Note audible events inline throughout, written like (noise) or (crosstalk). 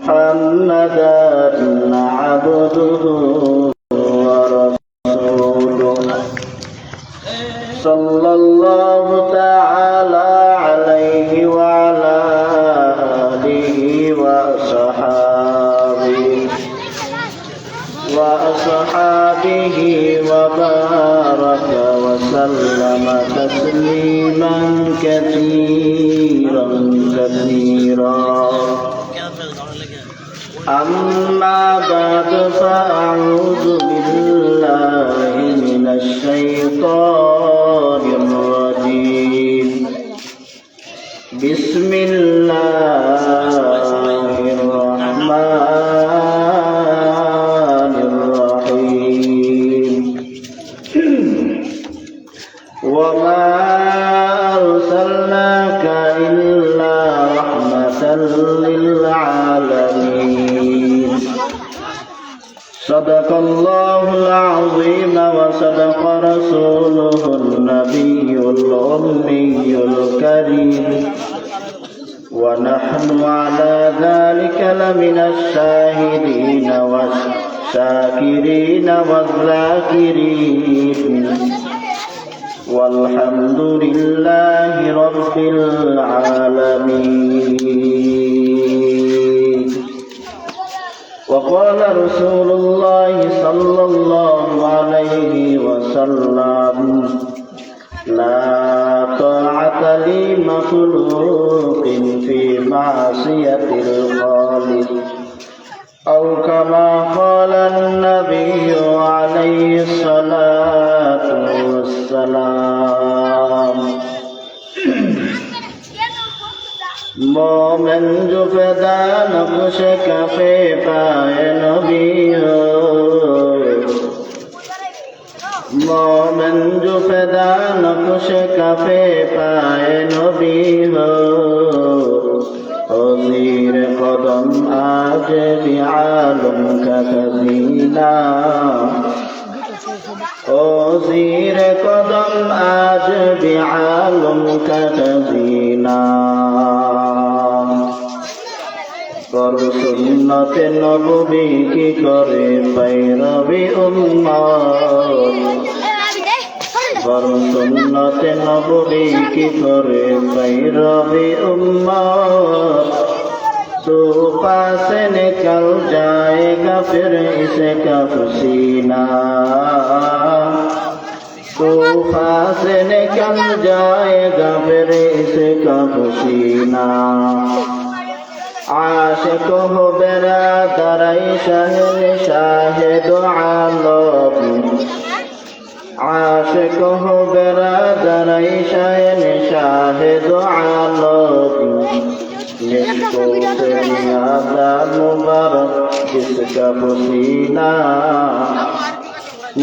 محمدا عبده ورسوله. صلى الله تعالى عليه وعلى آله وصحابه وأصحابه وبارك وسلم تسليما كثيرا كثيرا. أما بعد فأعوذ الأمي الكريم ونحن على ذلك لمن الشاهدين والشاكرين والذاكرين والحمد لله رب العالمين وقال رسول الله صلى الله عليه وسلم لا طاعة لمخلوق في معصية الخالق أو كما قال النبي عليه الصلاة والسلام مومن جو پیدا نقش کا پہ پائے نبی ہو مومن جو فدا نقش کفے پائے نبی ہو او زیر قدم آج بھی عالم کا خزینہ او زیر قدم آج بھی عالم کا خزینہ সর্বসুন্নতে নবী কি করে বৈরবি উন্মাদ সর্বসুন্নতে নবী কি করে বৈরবি উন্মাদ تو پاس نکل جائے گا پھر اس کا پسینہ تو پاس نکل جائے گا پھر اس کا پسینہ আশেক হবে না তারাই শাহেন শাহেদ আলম আশেক হবে না তারাই শাহেন শাহেদ আলম जिसको दुनिया का मुबारक जिसका पसीना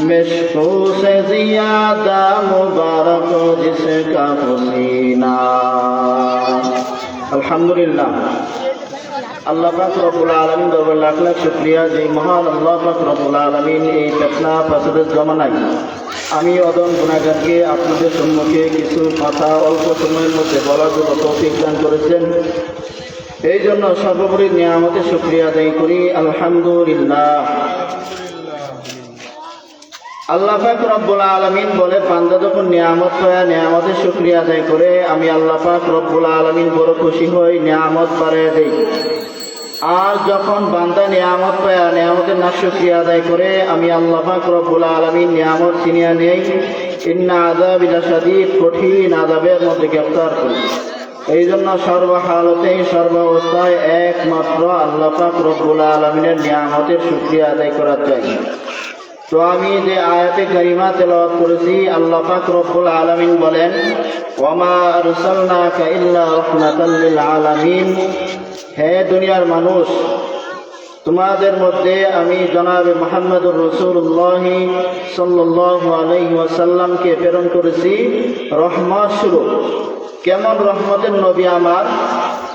मिशको से ज्यादा मुबारक जिसका पसीना अल्हम्दुलिल्लाह আল্লাহ পাক রব্বুল আলামিন দরবার লাখ যে মহান আল্লাহ পাক রব্বুল এই ফেতনা ফাসাদের আমি অদন গুণাগারকে আপনাদের সম্মুখে কিছু কথা অল্প সময়ের মধ্যে বলার জন্য তৌফিক দান করেছেন। এই জন্য সর্বোপরি নিয়ামতে শুক্রিয়া আদায় করি। আলহামদুলিল্লাহ। আল্লাহ পাক রব্বুল আলমিন বলে, বান্দা যখন নিয়ামত পায়, নিয়ামতের শুক্রিয়া আদায় করে, আমি আল্লাহ পাক রব্বুল আলমিন বড় খুশি হই, নিয়ামত বাড়াইয়া দেই। আর যখন বান্দা নিয়ামত পায় নিয়ামতের না শুক্রিয়া আদায় করে, আমি আল্লাহ রব্বুল আলমিন নিয়ামত চিনিয়া নেই ইন্না আদাব ইলাসাদিদ কঠিন আদাবের মধ্যে গ্রেফতার করি। এই জন্য সর্বহালতেই, সর্বাবস্থায় একমাত্র আল্লাহ রব্বুল আলমিনের নিয়ামতের শুক্রিয়া আদায় করা চাই। তো আমি যে আয়াতে কারিমা তেলাওয়াত করেছি, আল্লাহ রব্বুল আলামিন বলেন ওয়ামা আরসালনাকা ইল্লা রাহমাতাল আলামিন। হে দুনিয়ার মানুষ, তোমাদের মধ্যে আমি জনাবে মোহাম্মদুর রসুল্লাহ সাল্লাল্লাহু আলাইহি ওয়াসাল্লামকে প্রেরণ করেছি। রহমত স্বরূপ। কেমন রহমতের নবী আমার?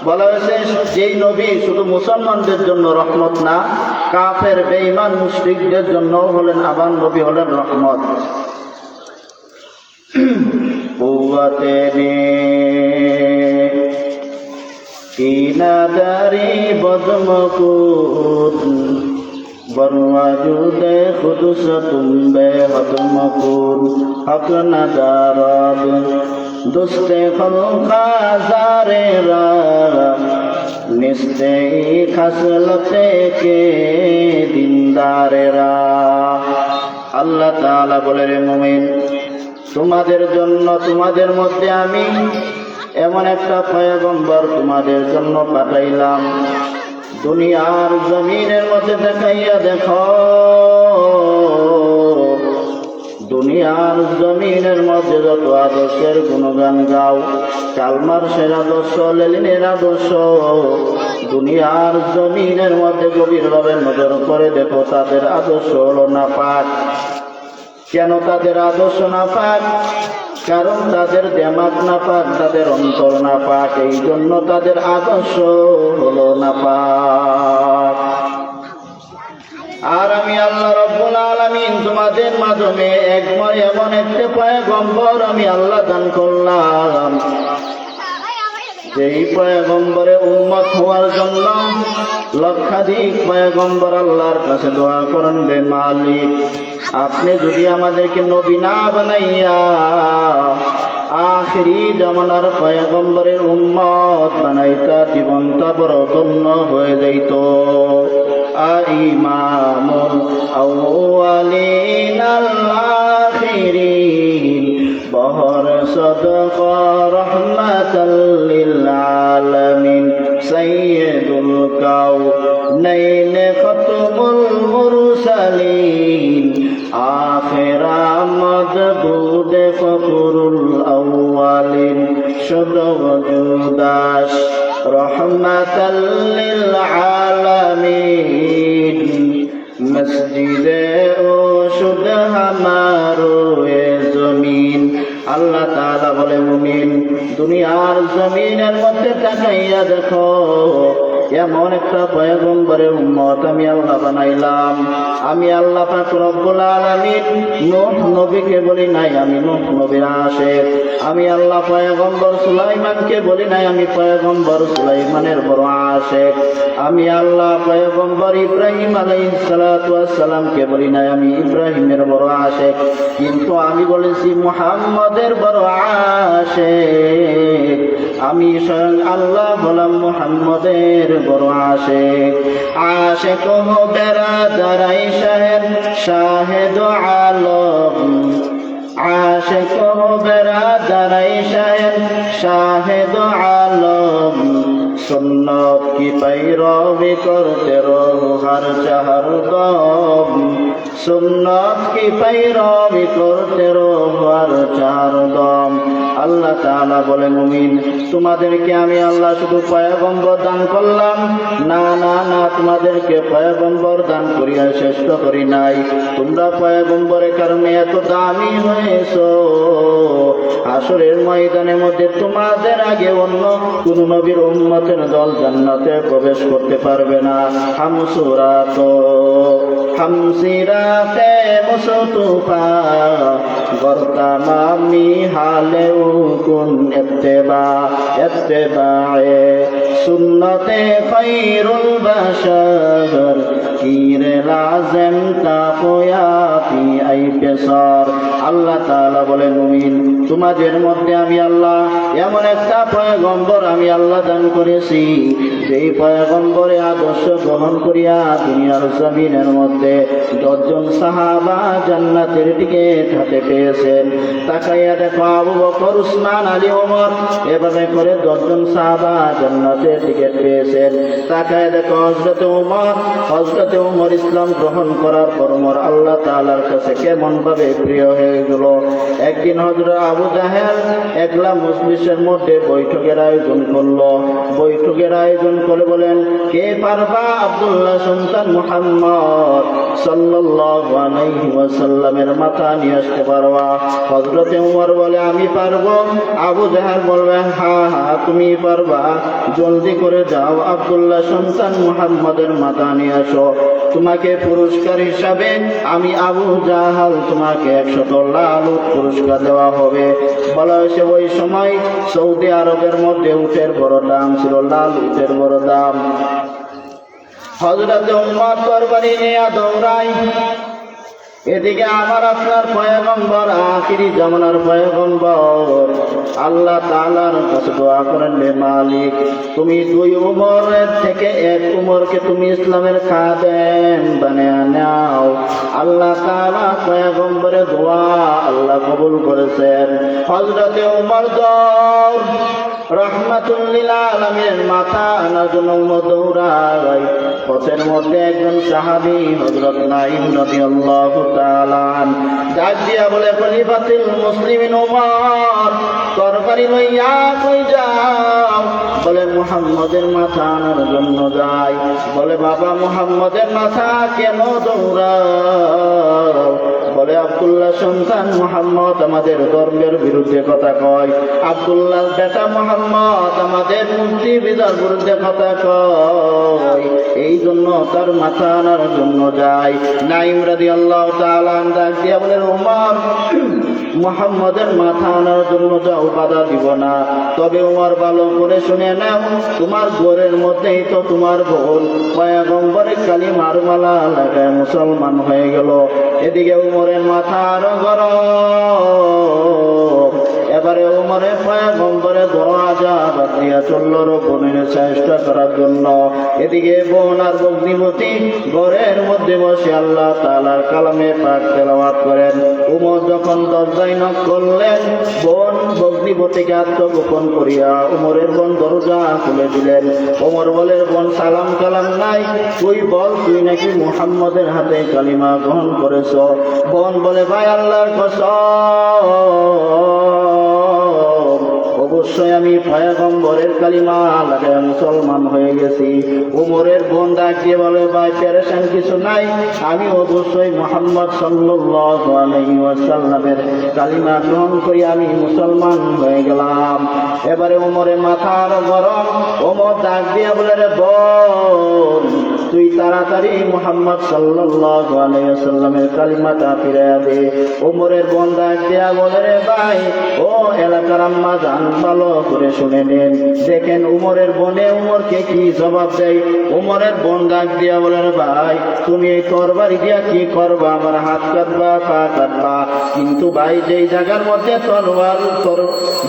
বলা হয়েছে, যেই নবী শুধু মুসলমানদের জন্য রহমত না, কাফের, বেঈমান, মুশরিকদের জন্য হলেন আবান নবী হলেন রহমত। (clears throat) কিনাদারি বদমকুত বরওয়াজুদ খুদুস তুম্বে হতমকুর হক নজারদ দুস্তে খলকা জারে রা নিস্তে খাসলতে কে দিনদারেরা আল্লাহ তাআলা বলে, রে মুমিন, তোমাদের জন্য, তোমাদের মধ্যে আমি এমন একটা পয়গম্বর তোমাদের জন্য পাঠাইলাম। দুনিয়ার জমিনের মধ্যে দেখাইয়া দেখো। দুনিয়ার জমিনের মধ্যে যত আদর্শের গুণগান গাও, কালমার সের আদর্শ, লেলিনের আদর্শ, দুনিয়ার জমিনের মধ্যে গভীরভাবে নজর করে দেখো তাদের আদর্শ হলো না পাক কেন তাদের আদর্শ না পাক কারণ তাদের দেমাগ না পাক তাদের অন্তর না পাক এই জন্য তাদের আদর্শ হলো না পাক আর আমি আল্লাহ রব্বুল আলামিন তোমাদের মাধ্যমে একময় এমন একটি পয়গম্বর আমি আল্লাহ দান করলাম। যেই পয়গম্বরে উম্মত হওয়ার জন্য লক্ষাধিক পয়গম্বর আল্লাহর কাছে দোয়া করেন রে মালিক। আপনি যদি আমাদেরকে নবী না বানাইয়া আখরি জমানার পয়গম্বরের উম্মত বানাইতা, জীবনটা বড় ধন্য হয়ে যাইত। ইমামুল আউয়ালিন আল বহর সদক রহমাতাল লিল আলামিন সাইয়্যিদুল কাউনাইন খতমুল আখির মদবুদ ফখরুল আউয়ালিন শুদ্ধ ওজুদাস রহমাতাল লিল আলামিন মসজিদে ও শুদ্ধ হামারো এ জমিন। আল্লাহ তাআলা বলে, মুমিন, দুনিয়ার জমিনের মধ্যে তাকাইয়া দেখো। এমন একটা পয়গম্বরের উম্মত আমি আল্লাহ বানাইলাম। আমি আল্লাহ পাক রব্বুল আলামিন নূহ নবীকে বলি নাই, আমি নূহ নবীর আশেক। আমি আল্লাহ পয়গম্বর সুলাইমানকে বলি নাই, আমি পয়গম্বর সুলাইমানের বড় আশেক। আমি আল্লাহ পয়গম্বর ইব্রাহিম আলাইহিস সালাতু ওয়াস সালামকে বলি নাই, আমি ইব্রাহিমের বড় আশেক। কিন্তু আমি বলেছি মুহাম্মদের বড় আশেক। আমি স্বয়ং আল্লাহ বলাম মোহাম্মদের বড় আশে আশে কহ বেড়া দাঁড়াই সাহেব শাহেদ আলম। আশে কহ বেড়া দাঁড়াই সাহেব শাহেদ আলম। সুন্নত কি পাই রবি করতে রোহার চাহার দম? সুন্নত কি পাই রবি করতে রোহার চাহার দম? আল্লাহ তাআলা বলে, মুমিন, তোমাদেরকে আমি আল্লাহ শুধু পয়গম্বর দান করলাম। না না না, তোমাদেরকে পয়গম্বর দান করিয়া শ্রেষ্ঠ করি নাই। তোমরা পয়গম্বরের কারণে এত দামি হয়েছো। আসরের ময়দানের মধ্যে তোমাদের আগে অন্য কোন নবীর উম্মতের দল জান্নাতে প্রবেশ করতে পারবে না। হামসুরাত, হামসিরাতে মুসতুফা গরতামামি হালেও কুন ইত্তেবা ইত্তেবায়ে সুন্নতে খায়রুল বাশার, কিরে লাজেম তাকোয়াতি আই পেসার আল্লাহ তাআলা বলেন, মুমিন, তোমাদের মধ্যে আমি আল্লাহ, এমন একটা পয়গম্বর আমি আল্লাহ দান করেছি। যেই পয়গম্বরে আদর্শ গ্রহণ করিয়া দুনিয়ার জমিনের মধ্যে দশজন সাহাবা জান্নাতের টিকিট হাতে পেয়েছেন তাকাইয়া দেখো আবু বকর, উসমান, আলী, ওমর, এভাবে করে দশজন সাহাবা জান্নাতের টিকিট পেয়েছেন তাকায় দেখো হজরত উমর হজরত উমর ইসলাম গ্রহণ করার পর উমর আল্লাহ তাআলার কাছে কেমন ভাবে প্রিয় হয়ে গেল। একদিন হজরত আবু জাহেল একলা মজলিসের মধ্যে বৈঠকের আয়োজন করল। বৈঠকের আয়োজন করে বলেন, কে পারবা আব্দুল্লাহ সন্তান মুহাম্মদ সাল্লাল্লাহু আলাইহি ওয়াসাল্লামের মাথা নিয়ে আসতে পারবা? হযরতে উমর বলে, আমি পারব। আবু জাহাল বলবে হ্যাঁ হ্যাঁ তুমি পারবা। জলদি করে যাও, আব্দুল্লাহ সন্তান মুহাম্মদের মাথা নিয়ে আসো। তোমাকে পুরস্কার হিসাবে আমি আবু জাহাল তোমাকে একশত লাল পুরস্কার দেওয়া হবে। বলা হয়েছে, ওই সময় সৌদি আরবের মধ্যে উটের বড় দাম ছিল লাল উটের বড় দাম হজরত উম্মার তরবারি নিয়ে দৌড়াই এদিকে আমার আপনার পয়গম্বর, আখিরি জামানার পয়গম্বর। আল্লাহ তাআলার কাছে দোয়া করেন রে মালিক, তুমি দুই উমরের থেকে এক উমরকে তুমি ইসলামের খাদেম বানিয়ে নাও। আল্লাহ তাআলা পয়গম্বরের দোয়া আল্লাহ কবুল করেছেন। হজরতে উমর দৌড় রহমাতুল্লিল আলমের মাথা আনার জন্য উমর দৌড়ায়। পথের মধ্যে একজন সাহাবি হজরত নাইম নদী আল্লাহ ডাক বলে বলে জন্য বলে, বাবা মাথা কেন বলে, আব্দুল্লাহ সন্তান মোহাম্মদ আমাদের ধর্মের বিরুদ্ধে কথা কয়। আব্দুল্লাহ বেটা মোহাম্মদ আমাদের মুক্তি বিদার বিরুদ্ধে কথা কয়। এই জন্য তার মাথা আনার জন্য যায় নাইম রাদি আল্লাহ ডাক দিয়ে বলে উমর মোহাম্মদের মাথা আনার জন্য যাও বাধা দিব না। তবে উমার ভালো করে শুনে নাও, তোমার ঘরের মধ্যেই তো তোমার বোন। পয়াগম্বরে কালী মারমালা লাগায় মুসলমান হয়ে গেল। এদিকে উমরের মাথা আরও গরম। এবারে উমরে পয়াগম্বরে দরওয়াজা বাদ দিয়া চলল বোনের চেষ্টা করার জন্য। এদিকে বোন আর বগ্নিমতি ঘরের মধ্যে বসে আল্লাহ তালার কালামে পাক তেলাওয়াত করেন। উমর যখন দরজায় নক করলেন, বোন বগ্নিপতিকে আত্মগোপন করিয়া উমরের বোন দরজা খুলে দিলেন। ওমর বলের বোন, সালাম কালাম নাই। তুই বল, তুই নাকি মুহাম্মদের হাতে কালিমা গ্রহণ করেছ? বোন বলে, ভাই, আল্লাহর কসম। অবশ্যই আমি পয়গম্বরের কালিমা লাগায় মুসলমান হয়ে গেছি। উমরের বোন ডাকিয়ে বলে, ভাই প্যারেশান কিছু নাই। আমি অবশ্যই মোহাম্মদ সাল্লাল্লাহু কালিমা গ্রহণ করি, আমি মুসলমান হয়ে গেলাম। এবারে উমরের মাথার গরম। ওমর ডাক দিয়ে বলে, রে বোন তুই তাড়াতাড়ি মোহাম্মদ সাল্লাল্লাহু আলাইহি ওয়াসাল্লামের কালিমাটা ফিরে দে। ওমরের বোন ডাক দিয়া বলে রে ভাই, ও এলাকার আম্মা, জান ভালো করে শুনে নেন। দেখেন উমরের বোনে উমরকে কি জবাব দেয়? উমরের বোন ডাক দিয়া বলে রে ভাই, তুমি এই তরবারি দিয়া কি করবা? আমার হাত কাটবা, পা কাটবা। কিন্তু ভাই, যেই জায়গার মধ্যে তরবার, তোর,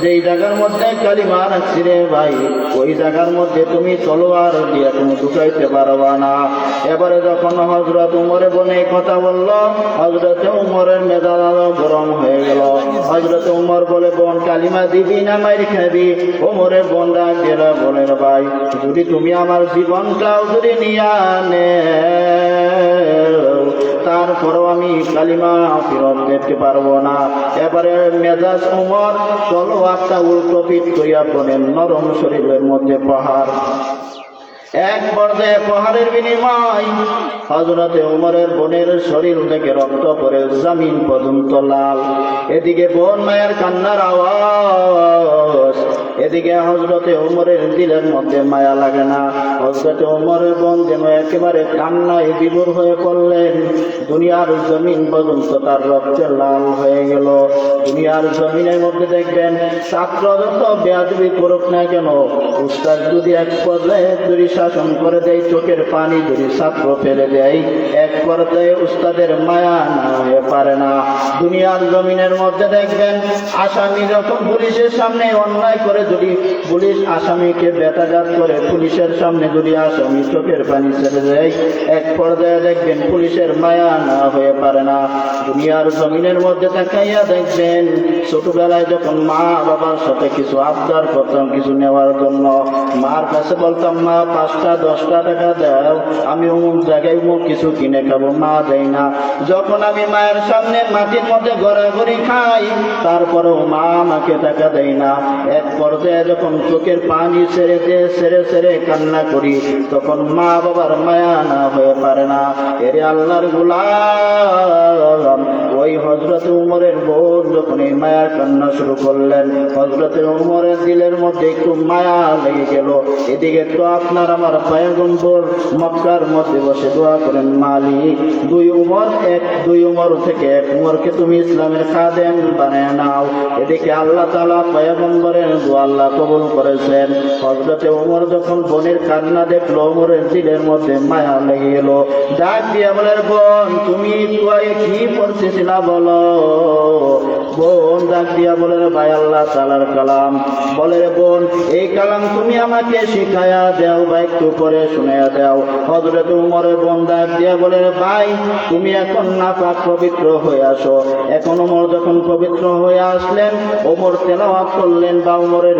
যেই জায়গার মধ্যে কালিমা রাখছি রে ভাই, ওই জায়গার মধ্যে তুমি তলোয়ার দিয়া তুমি ঢুকাইতে পারবা না। এবারে যখন হজরত উমরে বোনে কথা বলল হজরত উমরের মেজাজ আরও গরম হয়ে গেল। হজরত উমর বলে, বোন, কালিমা দিবি না মাইর খাবি? উমরের বোন ডাক গেল বলেন ভাই, যদি তুমি আমার জীবনটাও যদি নিয়ে তারপরেও আমি কালিমা ফেরত দিতে পারব না। এবারে মেজাজ উমর চলো একটা উল্টো পিঠ করিয়া বলেন নরম শরীরের মধ্যে পাহাড়। এক পর্যায়ে পাহাড়ের বিনিময়। হজরতে উমরের বোনের শরীর থেকে রক্ত করে জামিন পর্যন্ত লাল। এদিকে বোন মায়ের কান্নার আওয়াজ। এদিকে হজরতে উমরের দিলের মধ্যে মায়া লাগে না। হজরতে উমরের বোন যেন একেবারে কান্নায় বিভোর হয়ে পড়লেন। দুনিয়ার জমিন পর্যন্ত তার রক্তে লাল হয়ে গেল। দুনিয়ার জমিনের মধ্যে দেখবেন ছাত্র যত বেয়াদবি করুক না কেন, উস্তাদ যদি এক পর্যায়ে যদি শাসন করে দেয়, চোখের পানি যদি ছাত্র ফেলে দেয়, এক পর্যায়ে উস্তাদের মায়া না হয়ে পারে না। দুনিয়ার জমিনের মধ্যে দেখবেন, আসামি যখন পুলিশের সামনে অন্যায় করে যদি পুলিশ আসামিকে বেটাঘাত করে পুলিশের সামনে যদি আসামি চোখের পানি ছেড়ে দেয়, এক পর্যায়ে দেখবেন পুলিশের মায়া না হয়ে পারে না। দুনিয়ার জমিনের মধ্যে তাকাইয়া দেখবেন, ছোটবেলায় যখন মা বাবার সাথে কিছু আবদার করতাম, কিছু নেওয়ার জন্য, মার কাছে বলতাম, মা, পাঁচটা, দশটা টাকা দাও, আমি অমুক জায়গায় অমুক কিছু কিনে খাব, মা দেয় না। যখন আমি মায়ের সামনে মাটির মধ্যে গড়াগড়ি খাই, তারপরেও মা আমাকে টাকা দেয় না। এক পর পর্যায়ে যখন চোখের পানি ছেড়ে দিয়ে ছেড়ে ছেড়ে কান্না করি, তখন মা বাবার মায়া না হয়ে পারে না। এরে আল্লাহর গুলাম, ওই হজরত উমরের বোন যখন এই মায়ার কান্না শুরু করলেন হজরতের উমরের দিলের মধ্যে একটু মায়া লেগে গেল। এদিকে তো আপনার আমার পায়গম্বর মক্কার মধ্যে বসে দোয়া করেন, মালিক, দুই উমর এক, দুই উমর থেকে এক উমরকে তুমি ইসলামের খাদেম বানায় নাও। এদিকে আল্লাহ তালা পয়গম্বরের দোয়া আল্লাহ কবুল করেছেন। হজরতে উমর যখন বোনের কান্না দেখল উমরের দিলের মধ্যে মায়া লেগে গেল। ডাক দিয়া বলেন বোন, তুমি কি পড়তেছিলা বলো? বোন ডাক দিয়া বলে ভাই, আল্লাহ তালার কালাম। বলে বোন, এই কালাম তুমি আমাকে শিখায়া দাও বা একটু করে শুনাইয়া দাও। হজরত উমরের বোন ডাক দিয়া বলে ভাই, তুমি এখন নাপাক পবিত্র হয়ে আসো। এখন ওমর যখন পবিত্র হয়ে আসলেন, ওমর তেলাওয়াত করলেন বা ওমরের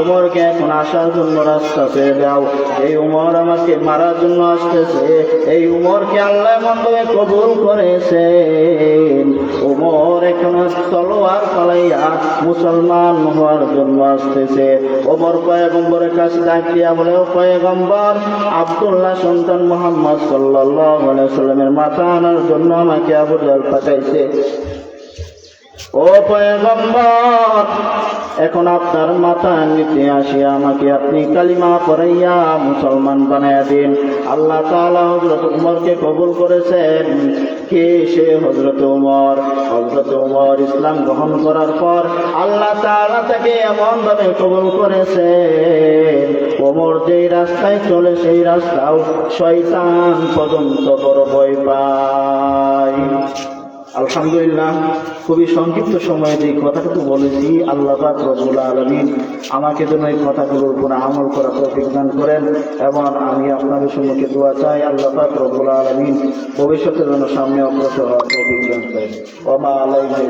উমরকে এখন আসার জন্য রাস্তা পেয়ে দাও এই উমর আমাকে মারার জন্য আসতেছে। এই উমরকে আল্লাহ মন্ডলে কবুল করেছে উমর এখন তলোয়ার পালাইয়া মুসলমান হওয়ার জন্য আসতেছে। ওমর পয়গম্বরের কাছে ডাক দিয়া বলে, ও পয়গম্বর, আব্দুল্লাহ সন্তান মোহাম্মদ সাল্লামের মাথা আনার জন্য আমাকে আবু জাল পাঠাইছে। ও পয়গম্বর এখন আপনার মাথা নিতে আসি আমাকে আপনি কালিমা পড়াইয়া মুসলমান বানাইয়া দিন। আল্লাহ তাআলা হযরত উমরকে কবুল করেছেন। কে সে হযরত উমর? হযরত উমর ইসলাম গ্রহণ করার পর আল্লাহ তাআলা তাকে এমন ভাবে কবুল করেছেন, ওমর যেই রাস্তায় চলে সেই রাস্তাও শয়তান পর্যন্ত বড় ভয় পায়। আলহামদুলিল্লাহ, খুবই সংক্ষিপ্ত সময়ে যে কথাটুকু বলেছি, আল্লাহ রবুল্লা আলমিন আমাকে যেন এই কথাগুলোর উপর আমল করা প্রতিজ্ঞান করেন এবং আমি আপনাদের সম্মুখে দোয়া চাই, আল্লাহ রবুল্লা আলমিন ভবিষ্যতের জন্য সামনে অগ্রসর হওয়ার প্রতিজ্ঞান করেন। ওমা আলাইহি